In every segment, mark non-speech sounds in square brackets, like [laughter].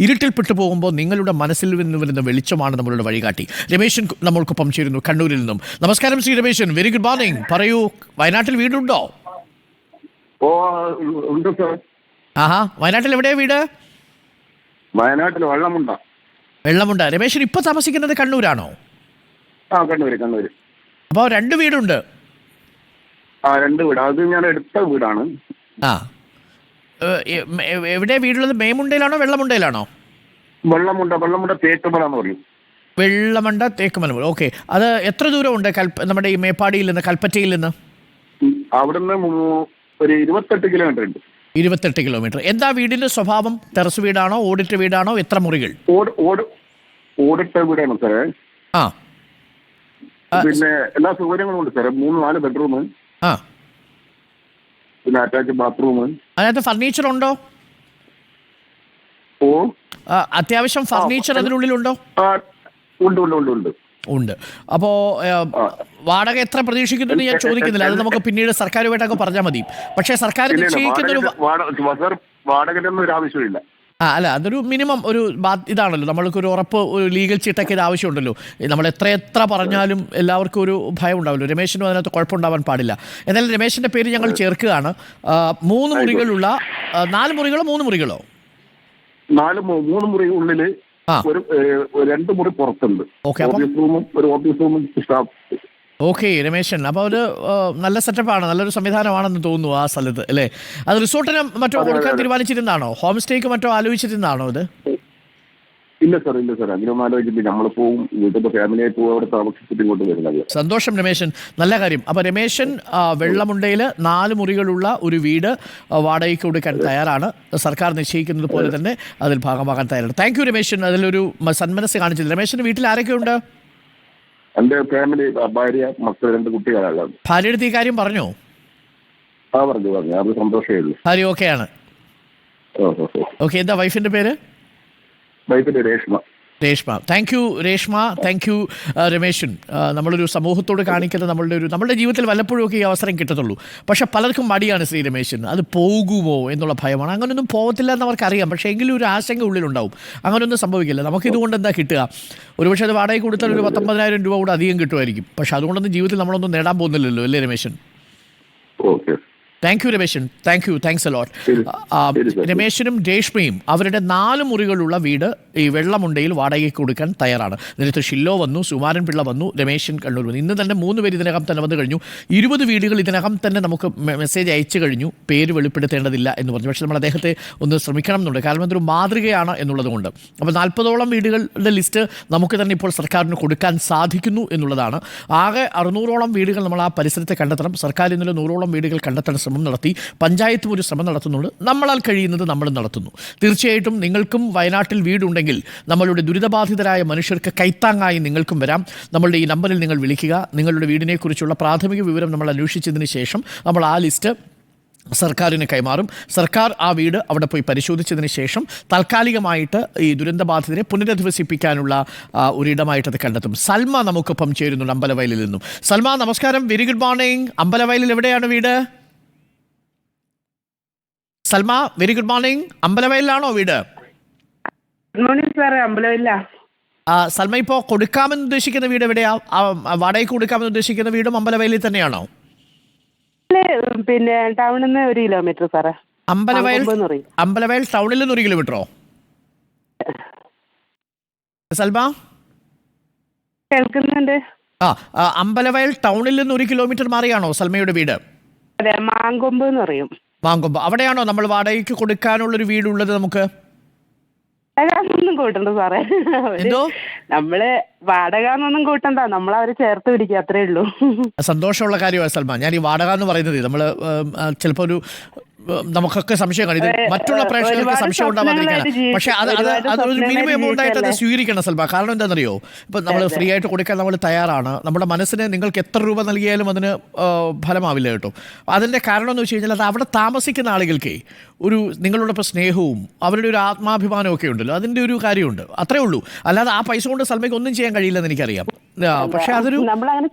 ഇരുട്ടിൽപ്പെട്ടു പോകുമ്പോൾ നിങ്ങളുടെ മനസ്സിൽ നിന്ന് വരുന്ന വെളിച്ചമാണ് നമ്മളുടെ വഴികാട്ടി. രമേശൻ നമ്മൾക്കൊപ്പം ചേരുന്നു കണ്ണൂരിൽ നിന്നും. നമസ്കാരം Shri Rameshan. Very good morning പറയൂ വയനാട്ടിൽ വീടുണ്ടോ? ഓ ഉണ്ട് സാർ. ആഹാ വയനാട്ടിൽ എവിടെയാ വീട്? വയനാട്ടിൽ വെള്ളമുണ്ട. വെള്ളമുണ്ട. രമേശൻ ഇപ്പൊ താമസിക്കുന്നത് കണ്ണൂരാണോ? ആ കണ്ണൂര് കണ്ണൂര്. അപ്പോൾ രണ്ട് വീടുണ്ട്. ആ രണ്ട് വീട്. അത് ഞാൻ എടുത്ത വീടാണ്. ആ. ഏഹ്, എ- എ- എവിടെയാ വീടുള്ളത്? മേമുണ്ടയിലാണോ? വെള്ളമുണ്ടയിലാണോ? വെള്ളമുണ്ട. വെള്ളമുണ്ട. തേക്കുമല എന്ന് പറയും. വെള്ളമണ്ട തേക്കുമല. ഓക്കെ. അത് എത്ര ദൂരമുണ്ട്? കൽപ്പ നമ്മുടെ ഈ മേപ്പാടിയിൽ നിന്ന് കൽപ്പറ്റയിൽ നിന്ന്? അവിടുന്ന് ഒരു ഇരുപത്തെട്ട് കിലോമീറ്റർ ഉണ്ട്. ഇരുപത്തെട്ട് കിലോമീറ്റർ. എന്താ വീടിന്റെ സ്വഭാവം? ടെറസ് വീടാണോ? ഓടിട്ട വീടാണോ? എത്ര മുറികൾ? ഓട് ഓട് ഓടിട്ട വീടാണ് സാറേ. ആ. ആ, പിന്നെ എല്ലാ സൗകര്യങ്ങളും ഉണ്ട് സാറേ. മൂന്ന് നാല് ബെഡ്റൂം. ആ. പിന്നെ അറ്റാച്ച് ബാത്റൂം അതിനകത്ത് ഫർണിച്ചർ ഉണ്ടോ? ഓ. അത്യാവശ്യം ഫർണിച്ചർ അതിനുള്ളിലുണ്ടോ? ഉണ്ട് ഉണ്ട് ഉണ്ട് ഉണ്ട്. ഉണ്ട്. അപ്പോ വാടക എത്ര പ്രതീക്ഷിക്കുന്നു ഞാൻ ചോദിക്കുന്നില്ല. അത് നമുക്ക് പിന്നീട് സർക്കാരുമായിട്ടൊക്കെ പറഞ്ഞാൽ മതി. പക്ഷേ സർക്കാർ നിശ്ചയിക്കുന്ന ഒരു വാടക വാടകയുടെ ഒന്നും ഒരു ആവശ്യമില്ല ആ അല്ല അതൊരു മിനിമം ഒരു ഇതാണല്ലോ ഇതാണല്ലോ. നമ്മൾക്കൊരു ഉറപ്പ് ഒരു ലീഗൽ ചീട്ടൊക്കെ ഇത് ആവശ്യമുണ്ടല്ലോ. നമ്മൾ എത്ര എത്ര പറഞ്ഞാലും എല്ലാവർക്കും ഒരു ഭയം ഉണ്ടാവില്ല. രമേശിനും അതിനകത്ത് കുഴപ്പമുണ്ടാവാൻ പാടില്ല. എന്നാലും രമേശിന്റെ പേര് ഞങ്ങൾ ചേർക്കുകയാണ്. മൂന്ന് മുറികളുള്ള നാല് മുറികളോ മൂന്ന് മുറികളോ? നാല് മൂന്ന് മുറി ഉള്ളിൽ ഒരു രണ്ട് മുറി പുറത്തുണ്ട്. ഓഫീസ് റൂമും ഒരു ഓഫീസ് റൂമും സ്റ്റാഫ് ഓക്കെ രമേശൻ. അപ്പോൾ ഒരു നല്ല സെറ്റപ്പാണ് നല്ലൊരു സംവിധാനമാണെന്ന് തോന്നുന്നു ആ സ്ഥലത്ത് അല്ലേ? അത് റിസോർട്ടിന് മറ്റോ കൊടുക്കാൻ തീരുമാനിച്ചിരുന്നാണോ ഹോം സ്റ്റേക്ക് മറ്റോ ആലോചിച്ചിരുന്നാണോ ഇത്? ഇല്ല സാർ ഇല്ല സാർ അങ്ങനെയൊന്നും ആലോചിച്ചിട്ട് നമ്മൾ പോവും വീട്ടിൽ ഫാമിലിയായി പോകും അവിടെ താമസിച്ചിട്ട് ഇങ്ങോട്ട് വരുന്നത്. സന്തോഷം രമേശൻ. നല്ല കാര്യം. അപ്പൊ രമേശൻ വെള്ളമുണ്ടയിൽ നാല് മുറികളുള്ള ഒരു വീട് വാടകയ്ക്ക് കൊടുക്കാൻ തയ്യാറാണ്. സർക്കാർ നിശ്ചയിക്കുന്നത് പോലെ തന്നെ അതിൽ ഭാഗമാകാൻ തയ്യാറാണ്. Thank you Rameshan. അതിലൊരു സന്മനസ് കാണിച്ചത് രമേശൻ വീട്ടിൽ ആരൊക്കെയുണ്ട്? എന്റെ ഫാമിലി ഭാര്യ മക്കൾ രണ്ട് കുട്ടികളാണ്. ഭാര്യയുടെ ഈ കാര്യം പറഞ്ഞു? ആ പറഞ്ഞു പറഞ്ഞു. അത് സന്തോഷമേ ഉള്ളൂ. ഭാര്യ ഓക്കെ ആണ്. ഓക്കെ എന്താ വൈഫിന്റെ പേര്? വൈഫിന്റെ Reshma. Reshma. Thank you Reshma. Thank you Rameshan. നമ്മളൊരു സമൂഹത്തോട് കാണിക്കുന്ന നമ്മളുടെ ഒരു നമ്മുടെ ജീവിതത്തിൽ വല്ലപ്പോഴും ഒക്കെ ഈ അവസരം കിട്ടത്തുള്ളൂ. പക്ഷെ പലർക്കും മടിയാണ് ശ്രീ രമേശൻ. അത് പോകുമോ എന്നുള്ള ഭയമാണ്. അങ്ങനെയൊന്നും പോകത്തില്ല എന്ന് അവർക്കറിയാം. പക്ഷേ എങ്കിലും ഒരു ആശങ്ക ഉള്ളിലുണ്ടാവും. അങ്ങനെയൊന്നും സംഭവിക്കില്ല. നമുക്ക് ഇതുകൊണ്ട് എന്താ കിട്ടുക? ഒരുപക്ഷെ അത് വാടകയ്ക്ക് കൊടുത്താൽ ഒരു പത്തൊമ്പതിനായിരം രൂപ കൂടെ അധികം കിട്ടുമായിരിക്കും. പക്ഷെ അതുകൊണ്ടൊന്നും ജീവിതത്തിൽ നമ്മളൊന്നും നേടാൻ പോകുന്നില്ലല്ലോ. അല്ലേ Rameshan? Okay thank you Rameshan. Thank you thanks a lot. രമേശനും രേഷ്മയും അവരുടെ നാല് മുറികളുള്ള വീട് ഈ വെള്ളമുണ്ടയിൽ വാടകയ്ക്ക് കൊടുക്കാൻ തയ്യാറാണ്. നേരത്തെ ഷില്ലോ വന്നു സുമാരൻ പിള്ള വന്നു രമേശൻ കണ്ണൂർ വന്നു. ഇന്ന് തന്നെ മൂന്ന് പേര് ഇതിനകം തന്നെ വന്നു കഴിഞ്ഞു. ഇരുപത് വീടുകൾ ഇതിനകം തന്നെ നമുക്ക് മെസ്സേജ് അയച്ചു കഴിഞ്ഞു. പേര് വെളിപ്പെടുത്തേണ്ടതില്ല എന്ന് പറഞ്ഞു. പക്ഷേ നമ്മൾ അദ്ദേഹത്തെ ഒന്ന് ശ്രമിക്കണം എന്നുണ്ട്. കാരണം അതൊരു മാതൃകയാണ് എന്നുള്ളത് കൊണ്ട് അപ്പോൾ നാൽപ്പതോളം വീടുകളുടെ ലിസ്റ്റ് നമുക്ക് തന്നെ ഇപ്പോൾ സർക്കാരിന് കൊടുക്കാൻ സാധിക്കുന്നു എന്നുള്ളതാണ്. ആകെ അറുന്നൂറോളം വീടുകൾ നമ്മൾ ആ പരിസരത്തെ കണ്ടെത്തണം. സർക്കാർ ഇന്നലെ നൂറോളം വീടുകൾ കണ്ടെത്താൻ ശ്രമം നടത്തി പഞ്ചായത്തും ഒരു ശ്രമം നടത്തുന്നുണ്ട്. നമ്മളാൽ കഴിയുന്നത് നമ്മൾ നടത്തുന്നു. തീർച്ചയായിട്ടും നിങ്ങൾക്കും വയനാട്ടിൽ വീടുണ്ടെങ്കിൽ നമ്മളുടെ ദുരിതബാധിതരായ മനുഷ്യർക്ക് കൈത്താങ്ങായി നിങ്ങൾക്കും വരാം. നമ്മളുടെ ഈ നമ്പറിൽ നിങ്ങൾ വിളിക്കുക. നിങ്ങളുടെ വീടിനെക്കുറിച്ചുള്ള പ്രാഥമിക വിവരം നമ്മൾ അന്വേഷിച്ചതിന് ശേഷം നമ്മൾ ആ ലിസ്റ്റ് സർക്കാരിന് കൈമാറും. സർക്കാർ ആ വീട് അവിടെ പോയി പരിശോധിച്ചതിന് ശേഷം താൽക്കാലികമായിട്ട് ഈ ദുരന്തബാധിതരെ പുനരധിവസിപ്പിക്കാനുള്ള ഒരിടമായിട്ട് അത് കണ്ടെത്തും. സൽമ നമുക്കൊപ്പം ചേരുന്നുണ്ട് അമ്പലവയലിൽ നിന്നും. സൽമ നമസ്കാരം. വെരി ഗുഡ് മോർണിംഗ് അമ്പലവയലിൽ എവിടെയാണ് വീട്? സൽമ വെരി ഗുഡ് മോർണിംഗ് അമ്പലവയലിലാണോ വീട്? ഗുഡ് മോർണിംഗ് സാറേ അമ്പലമില്ല ആ, സൽമ ഇപ്പോ കൊടുക്കാമെന്ന് ഉദ്ദേശിക്കുന്ന വീട് എവിടെയാ? വാടകയ്ക്ക് കൊടുക്കാമെന്ന് ഉദ്ദേശിക്കുന്ന വീടും അമ്പലവയലിൽ തന്നെയാണോ? പിന്നെ ടൗണിൽ നിന്ന് ഒരു കിലോമീറ്റർ സാറേ അമ്പലവയൽ. അമ്പലവയൽ ടൗണിൽ നിന്ന് ഒരു കിലോമീറ്ററോ? സൽമ? കേൾക്കുന്നുണ്ട്. ആ ആ, അമ്പലവയൽ ടൗണിൽ നിന്ന് ഒരു കിലോമീറ്റർ മാറിയാണോ സൽമയുടെ വീട്? അതെ മാങ്കൊമ്പ് എന്ന് പറയും. വാങ്ങുമ്പോ. അവിടെയാണോ നമ്മൾ വാടകയ്ക്ക് കൊടുക്കാനുള്ളൊരു വീടുള്ളത് നമുക്ക്? കൂട്ടണ്ട സാറേ. എന്തോ? നമ്മൾ വാടക എന്നൊന്നും കൂട്ടണ്ട. നമ്മൾ അവരെ ചേർത്ത് പിടിക്കുക അത്രേ ഉള്ളൂ. സന്തോഷമുള്ള കാര്യമാണ് സൽമാൻ. ഞാൻ ഈ വാടക എന്ന് പറയുന്നത് നമ്മൾ ചിലപ്പോൾ ഒരു നമുക്കൊക്കെ സംശയം കാണും ഇത് മറ്റുള്ള പ്രേക്ഷകർക്ക് സംശയം ഉണ്ടാവാതിരിക്കാനാണ്. പക്ഷെ അത് അത് അതൊരു മിനിമം എമൗണ്ട് ആയിട്ട് അത് സ്വീകരിക്കണം സൽബ കാരണം എന്താണെന്നറിയോ? ഇപ്പം നമ്മൾ ഫ്രീ ആയിട്ട് കൊടുക്കാൻ നമ്മൾ തയ്യാറാണ്. നമ്മുടെ മനസ്സിന് നിങ്ങൾക്ക് എത്ര രൂപ നൽകിയാലും അതിന് ഫലമാവില്ല കേട്ടോ. അതിന്റെ കാരണം എന്ന് വെച്ച് കഴിഞ്ഞാൽ അത് അവിടെ താമസിക്കുന്ന ആളുകൾക്ക് ഒരു നിങ്ങളുടെ ഇപ്പോൾ സ്നേഹവും അവരുടെ ഒരു ആത്മാഭിമാനവും ഒക്കെ ഉണ്ടല്ലോ. അതിന്റെ ഒരു കാര്യമുണ്ട്. അത്രേ ഉള്ളൂ. അല്ലാതെ ആ പൈസ കൊണ്ട് സൽമയ്ക്ക് ഒന്നും ചെയ്യാൻ കഴിയില്ലെന്ന് എനിക്കറിയാം. പക്ഷെ അതൊരു നമ്മൾ അങ്ങനെ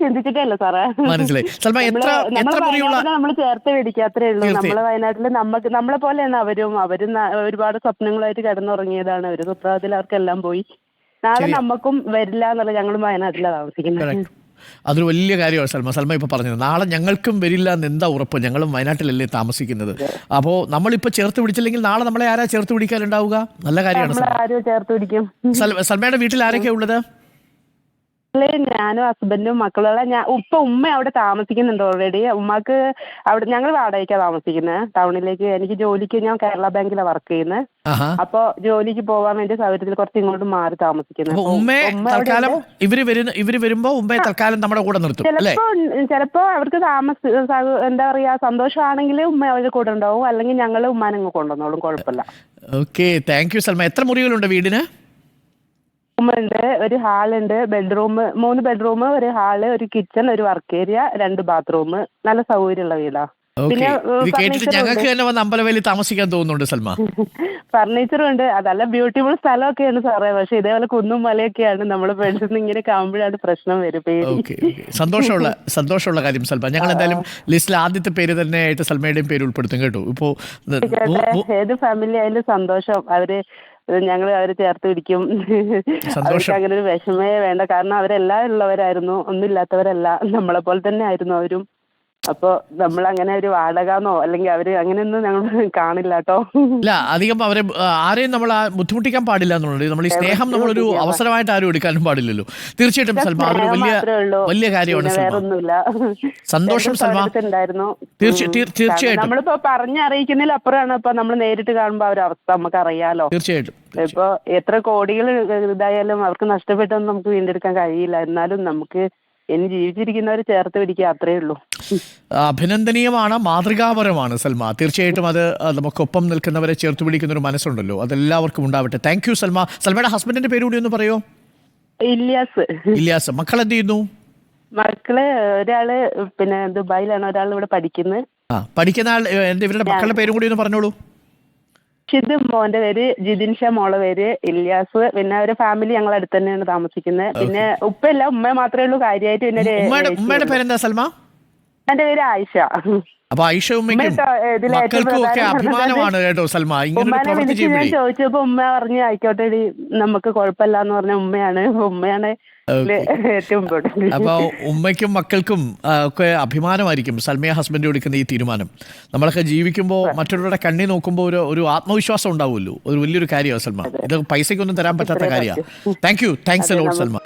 ഇല്ല സാറേ. മനസ്സിലായി. സൽമ എത്ര എത്ര മുറിയുള്ള നമ്മൾ ചേർത്ത് പിടിക്കുക ഉള്ളൂ. നമ്മൾ നമ്മളെ വയനാട്ടിൽ നമുക്ക് നമ്മളെ പോലെയാണ് അവരും. അവരും ഒരുപാട് സ്വപ്നങ്ങളായിട്ട് കിടന്നുറങ്ങിയതാണ്. ഒരു സുപ്രഭാതത്തിൽ അവർക്കെല്ലാം പോയി. നാളെ നമുക്കും വരില്ല എന്നുള്ള ഞങ്ങളും വയനാട്ടിലാണ് താമസിക്കുന്നത്. അതൊരു വലിയ കാര്യമാണ് സൽമ. സൽമ ഇപ്പോൾ പറഞ്ഞത് നാളെ ഞങ്ങൾക്കും വരില്ല എന്ന് എന്താ ഉറപ്പ്? ഞങ്ങളും വയനാട്ടിലല്ലേ താമസിക്കുന്നത്. അപ്പോൾ നമ്മളിപ്പോൾ ചേർത്ത് പിടിച്ചില്ലെങ്കിൽ നാളെ നമ്മളെ ആരാ ചേർത്ത് പിടിക്കാനുണ്ടാവുക? നല്ല കാര്യമാണ് സൽമയുടെ വീട്ടിൽ ആരൊക്കെയാണ് ഉള്ളത്? വീട്ടിൽ ഞാനും ഹസ്ബൻഡും മക്കളുള്ള ഞാൻ ഉപ്പ ഉമ്മ അവിടെ താമസിക്കുന്നുണ്ട് ഓൾറെഡി ഉമ്മക്ക് അവിടെ ഞങ്ങൾ വാടകയ്ക്കാണ് താമസിക്കുന്നത് ടൗണിലേക്ക് എനിക്ക് ജോലിക്ക് ഞാൻ കേരള ബാങ്കിലാണ് വർക്ക് ചെയ്യുന്നത് അപ്പോൾ അപ്പൊ ജോലിക്ക് പോകാൻ വേണ്ടി സൗകര്യത്തിൽ കുറച്ച് ഇങ്ങോട്ട് മാറി താമസിക്കുന്നത് തൽക്കാലം ഉണ്ട്. ഇവർ വരുന്ന ഇവർ വരുമ്പോ ഉമ്മയെ തൽക്കാലം നമ്മുടെ കൂടെ നിർത്തും ചിലപ്പോ ചിലപ്പോ അവർക്ക് താമസ എന്താ പറയാ സന്തോഷമാണെങ്കിൽ ഉമ്മ അവരുടെ കൂടെ ഉണ്ടാവും. അല്ലെങ്കിൽ ഞങ്ങൾ ഉമ്മാനങ്ങ് കൊണ്ടുവന്നോളും. കുഴപ്പമില്ല. Okay thank you Salma. എത്ര മുറികളുണ്ട് വീടിന്? ഉമ്മ ഉണ്ട് ഒരു ഹാളുണ്ട് ബെഡ്റൂം മൂന്ന് ബെഡ്റൂം ഒരു ഹാൾ ഒരു കിച്ചൺ ഒരു വർക്ക് ഏരിയ രണ്ട് ബാത്റൂം. നല്ല സൗകര്യമുള്ള വീടാണ് പിന്നെ ഇത് കേട്ടിട്ട് ഫർണിച്ചറും ഞങ്ങൾക്ക് തന്നെ വന്ന് അമ്പലവേലി താമസിക്കാൻ തോന്നുന്നുണ്ട് സൽമ. ഫർണിച്ചറും [laughs] ഉണ്ട്. അതല്ല ബ്യൂട്ടിഫുൾ സ്ഥലമൊക്കെയാണ് സാറേ. പക്ഷെ ഇതേപോലെ കുന്നും മലയൊക്കെയാണ് നമ്മൾ പെട്ടെന്ന് ഇങ്ങനെ കാണുമ്പോഴാണ് പ്രശ്നം വരും ഓക്കെ സന്തോഷമുള്ള [laughs] സന്തോഷമുള്ള കാര്യം സൽമ. ഞങ്ങൾ എന്തായാലും ലിസ്റ്റിൽ ആദ്യത്തെ പേര് തന്നെ ആയിട്ട് സൽമയുടെയും പേര് ഉൾപ്പെടുത്തും കേട്ടോ. ഇപ്പോ ഏത് ഫാമിലി ആയാലും സന്തോഷം. അവർ ഞങ്ങൾ അവരെ ചേർത്ത് പിടിക്കും. സന്തോഷം. അവർക്ക് അങ്ങനെ ഒരു വിഷമേ വേണ്ട. കാരണം അവരെല്ലാം ഉള്ളവരായിരുന്നു ഒന്നുമില്ലാത്തവരല്ല. നമ്മളെ പോലെ തന്നെ ആയിരുന്നു അവരും. അപ്പൊ നമ്മൾ അങ്ങനെ ഒരു വാടകന്നോ അല്ലെങ്കിൽ അവർ അങ്ങനെയൊന്നും ഞങ്ങൾ കാണില്ല കേട്ടോ ഇല്ല അധികം അവരെ ആരെയും നമ്മൾ ബുദ്ധിമുട്ടിക്കാൻ പാടില്ല എന്നുള്ളത് നമ്മൾ ഈ സ്നേഹം നമ്മളൊരു അവസരമായിട്ട് ആരും എടുക്കാനും പാടില്ലല്ലോ. തീർച്ചയായിട്ടും സൽമ അതൊരു വലിയ വലിയ കാര്യമാണ് വേറൊന്നുമില്ല. സന്തോഷം സൽമ. തീർച്ചയായിട്ടും. നമ്മളിപ്പോ പറഞ്ഞറിയിക്കുന്നതിൽ അപ്പുറമാണ്. ഇപ്പൊ നമ്മൾ നേരിട്ട് കാണുമ്പോ ഒരു അവസ്ഥ നമുക്ക് അറിയാലോ. തീർച്ചയായിട്ടും. ഇപ്പൊ എത്ര കോടികൾ ഇതായാലും അവർക്ക് നഷ്ടപ്പെട്ടൊന്നും നമുക്ക് വീണ്ടെടുക്കാൻ കഴിയില്ല. എന്നാലും നമുക്ക് ഇനി ജീവിച്ചിരിക്കുന്നവർ ചേർത്ത് പിടിക്കുക അത്രേ ഉള്ളൂ. അഭിനന്ദനീയമാണ് മാതൃകാപരമാണ് സൽമ. തീർച്ചയായിട്ടും അത് നമുക്കൊപ്പം നിൽക്കുന്നവരെ ചേർത്ത് പിടിക്കുന്ന ഒരു മനസ്സുണ്ടല്ലോ. അതെല്ലാവർക്കും ഉണ്ടാവട്ടെ. Thank you Salma. സൽമയുടെ ഹസ്ബൻഡിന്റെ പേര് കൂടി ഒന്ന് പറയോ? ഇല്യാസ്. ഇല്യാസ്. മക്കൾ എന്ത് ചെയ്യുന്നു? മക്കൾ ഒരാൾ പിന്നെ ദുബായിലാണ് ഒരാൾ ഇവിടെ പഠിക്കുന്നത് പഠിക്കുന്ന ആൾ എന്റെ ഇവരുടെ മക്കളുടെ പേരും കൂടി ഒന്ന് പറഞ്ഞോളൂ. ഷിദ് മോന്റെ പേര് ജിതിൻഷ മോളെ പേര് ഇല്യാസ്. പിന്നെ അവരെ ഫാമിലി ഞങ്ങൾ അടുത്ത് തന്നെയാണ് താമസിക്കുന്നത് പിന്നെ ഉപ്പയില്ല ഉമ്മ മാത്രമേ ഉള്ളൂ. കാര്യമായിട്ട് പിന്നെ ഒരു ഉമ്മയുടെ. പേരെന്താ സൽമ? എന്റെ പേര് ആയിഷ. അപ്പൊ ആയിഷ ഉമ്മയ്ക്കും മക്കൾക്കും ഒക്കെ അഭിമാനമാണ് കേട്ടോ സൽമ. ഇങ്ങനെ പ്രവൃത്തി ചോദിച്ചപ്പോ ഉമ്മ പറഞ്ഞു ആയിക്കോട്ടെ നമുക്ക് കുഴപ്പമില്ല എന്ന് പറഞ്ഞ ഉമ്മയാണ്. ഉമ്മയാണ് ഏറ്റവും അപ്പൊ ഉമ്മയ്ക്കും മക്കൾക്കും ഒക്കെ അഭിമാനമായിരിക്കും സൽമയ ഹസ്ബൻഡ് എടുക്കുന്ന ഈ തീരുമാനം. നമ്മളൊക്കെ ജീവിക്കുമ്പോൾ മറ്റുള്ളവരുടെ കണ്ണി നോക്കുമ്പോൾ ഒരു ഒരു ആത്മവിശ്വാസം ഉണ്ടാവുമല്ലോ. ഒരു വലിയൊരു കാര്യമാണ് സൽമ. ഇത് പൈസയ്ക്കൊന്നും തരാൻ പറ്റാത്ത കാര്യമാണ്. Thank you thanks a lot Salma.